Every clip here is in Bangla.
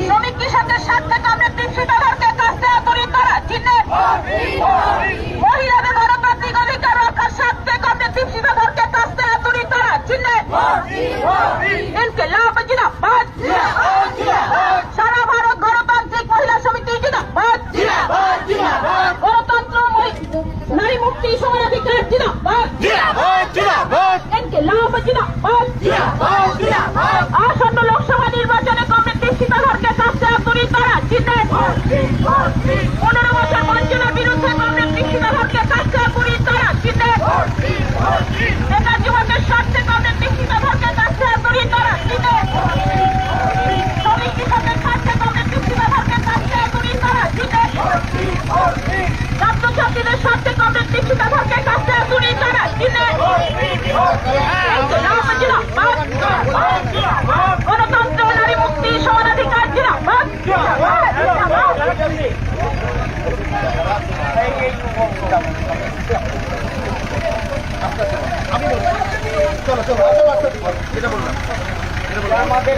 শ্রমিক কৃষকের স্বার্থে কমরেড দীপশিতাধরকে কাস্তে তরি তারা চিনে মহিলাদের গণতান্ত্রিক অধিকার রক্ষার স্বার্থে কমরেড দীপশিতাধরকে কাস্তে তরি তারা চিনে ইনকিলাব জিন্দাবাদ সারা ভারত গণতান্ত্রিক মহিলা সমিতি জিন্দাবাদ গণতন্ত্র মহি- নারী মুক্তি সমানাধিকার জিন্দাবাদ ইনকিলাব জিন্দাবাদ আসন্ন লোকসভা নির্বাচনে কংগ্রেস দীক্ষিতাধরকে কাছে তরি তারা চিহ্নে পনেরো বছর বঞ্চনার বিরুদ্ধে কংগ্রেস দীক্ষিতাধরকে কাছে তরি তারা চিহ্নে নেতা যুবকের স্বার্থে কংগ্রেস দীক্ষিতাধরকে কাছে তরি তারা চিহ্নে শ্রমিক কৃষকের স্বার্থে কংগ্রেস দীক্ষিতাধরকে কাছে তরি তারা চিহ্নে গণতন্ত্র নারী মুক্তি সমানাধিকার জিন্দাবাদ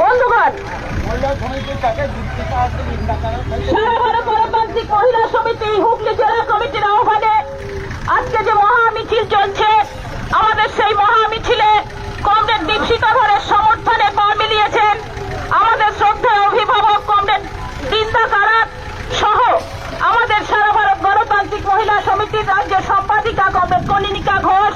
বন্ধুগণ সারা মহিলা সমিতি, হুগলি জেলা কমিটির আহ্বানে আজকে যে মহা চলছে, আমাদের সেই মহা মিছিলে কমরেড ধরের সমর্থনে পা আমাদের শ্রদ্ধেয় অভিভাবক কমরেড কারাত সহ আমাদের সারা ভারত মহিলা সমিতির রাজ্যের সম্পাদিকা কমরেড কনিনিকা ঘোষ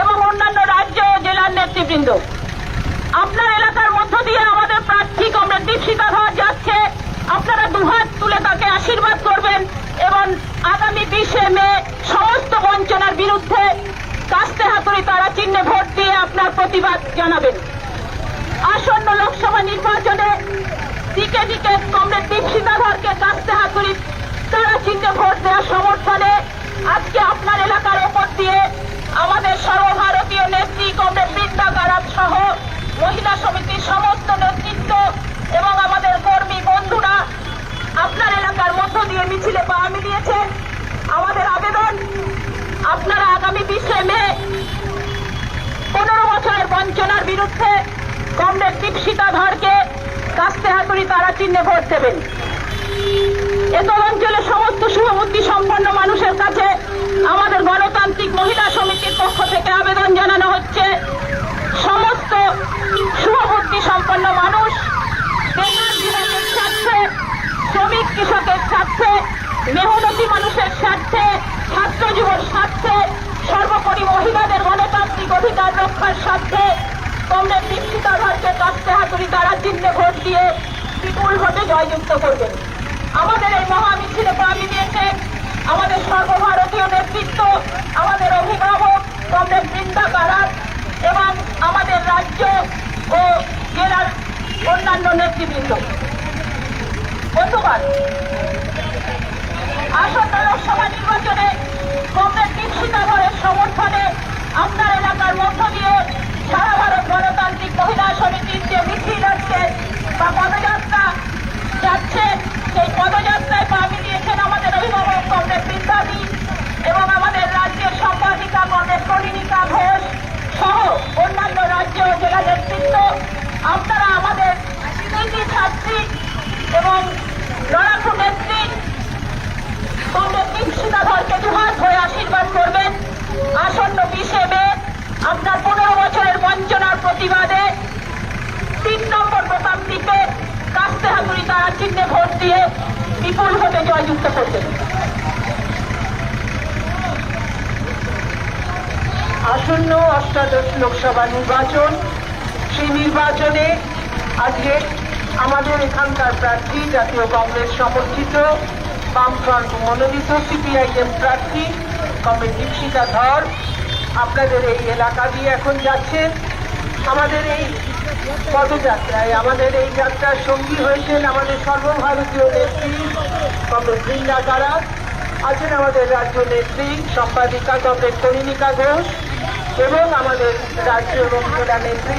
এবং অন্যান্য রাজ্য জেলার নেতৃবৃন্দ। আপনার এলাকার মধ্য দিয়ে আমাদের প্রার্থী কমরেড দীপশিতা ধর যাচ্ছে। আপনারা দুহাত তুলে তাকে আশীর্বাদ করবেন এবং আগামী বিশে মে সমস্ত বঞ্চনার বিরুদ্ধে কাস্তে হাতুড়ি তারা চিহ্নে ভোট দিয়ে আপনার প্রতিবাদ জানাবেন। আসন্ন লোকসভা নির্বাচনে দিকে দিকে কমরেড দীপশিতা ধরকে কাস্তে হাতুড়ি তারা চিহ্নে ভোট দেওয়ার সমর্থনে আজকে আপনার এলাকার ওপর দিয়ে আমাদের মহিলা সমিতির সমস্ত নেতৃত্ব এবং আমাদের কর্মী বন্ধুরা আপনার এলাকার মধ্য দিয়ে মিছিলে পা মিলিয়েছেন। আমাদের আবেদন, আপনারা আগামী বিশে মে পনেরো বছরের বঞ্চনার বিরুদ্ধে কমরেড দীপশিতা ধরকে কাস্তে হাতুড়ি তারা চিহ্নে ভোট দেবেন। এতল অঞ্চলের সমস্ত শুভবুদ্ধি সম্পন্ন মানুষের কাছে আমাদের গণতান্ত্রিক মহিলা সমিতির পক্ষ থেকে আবেদন জানানো হচ্ছে। সমস্ত শুভবুদ্ধি সম্পন্ন মানুষ। বেকার যুবকের স্বার্থে, শ্রমিক কৃষকের স্বার্থে, মেহনতি মানুষের স্বার্থে, ছাত্র যুবর স্বার্থে, সর্বোপরি মহিলাদের গণতান্ত্রিক অধিকার রক্ষার স্বার্থে কমরেড দীক্ষিতা ধরকে কাস্তে হাতুড়ি তারা চিহ্নে ভোট দিয়ে বিপুল ভোটে জয়যুক্ত করবেন আমাদের এই মহা মিছিলে পা মিলিয়েছে আমাদের সর্বভারতীয় নেতৃত্ব আমাদের অভিভাবক কমরেড বৃন্দা কারাত এবং আমাদের রাজ্য ও জেলার অন্যান্য নেতৃবৃন্দ বন্ধুগণ আসন্ন লোকসভা নির্বাচনে দীক্ষিতা ধরের সমর্থনে আপনার এলাকার মধ্য দিয়ে সারা ভারত গণতান্ত্রিক মহিলা সমিতির যে মিছিল আছে বা পদযাত্রা যাচ্ছে সেই পদযাত্রায় পা মিলিয়েছেন আমাদের অভিভাবক কংগ্রেস বিদ্যাধী এবং আমাদের রাজ্যের সম্পাদিকা কংগ্রেস করিণিকা ঘোষ সহ অন্যান্য রাজ্য ও জেলা নেতৃত্ব আপনারা আমাদের কৃতি ছাত্রী এবং লড়াকু নেত্রী কংগ্রেস দীক্ষিতা দুহাত হয়ে আশীর্বাদ করবেন আসন্ন বিশে আপনার পনেরো বছরের বঞ্চনার প্রতিবাদে তিন নম্বর টিপে কাস্তে হাতুড়ি তারা চিহ্নে ভোট দিয়ে বিপুল ভোটে জয়যুক্ত করবেন আসন্ন অষ্টাদশ লোকসভা নির্বাচন, সেই নির্বাচনে আজকে আমাদের এখানকার প্রার্থী, জাতীয় কংগ্রেস সমর্থিত, বামফ্রন্ট মনোনীত সিপিআইএম প্রার্থী, কমরেড দীক্ষিতা ধর। আপনাদের এই এলাকা দিয়ে এখন যাচ্ছেন আমাদের এই পদযাত্রায় আমাদের এই যাত্রার সঙ্গী হয়েছেন আমাদের সর্বভারতীয় নেত্রী কমরেড বৃন্দা কারাত আছেন আমাদের রাজ্য নেত্রী, সম্পাদিকা কমরেড করিণিকা ঘোষ এবং আমাদের রাজ্য এবং জেলা নেত্রী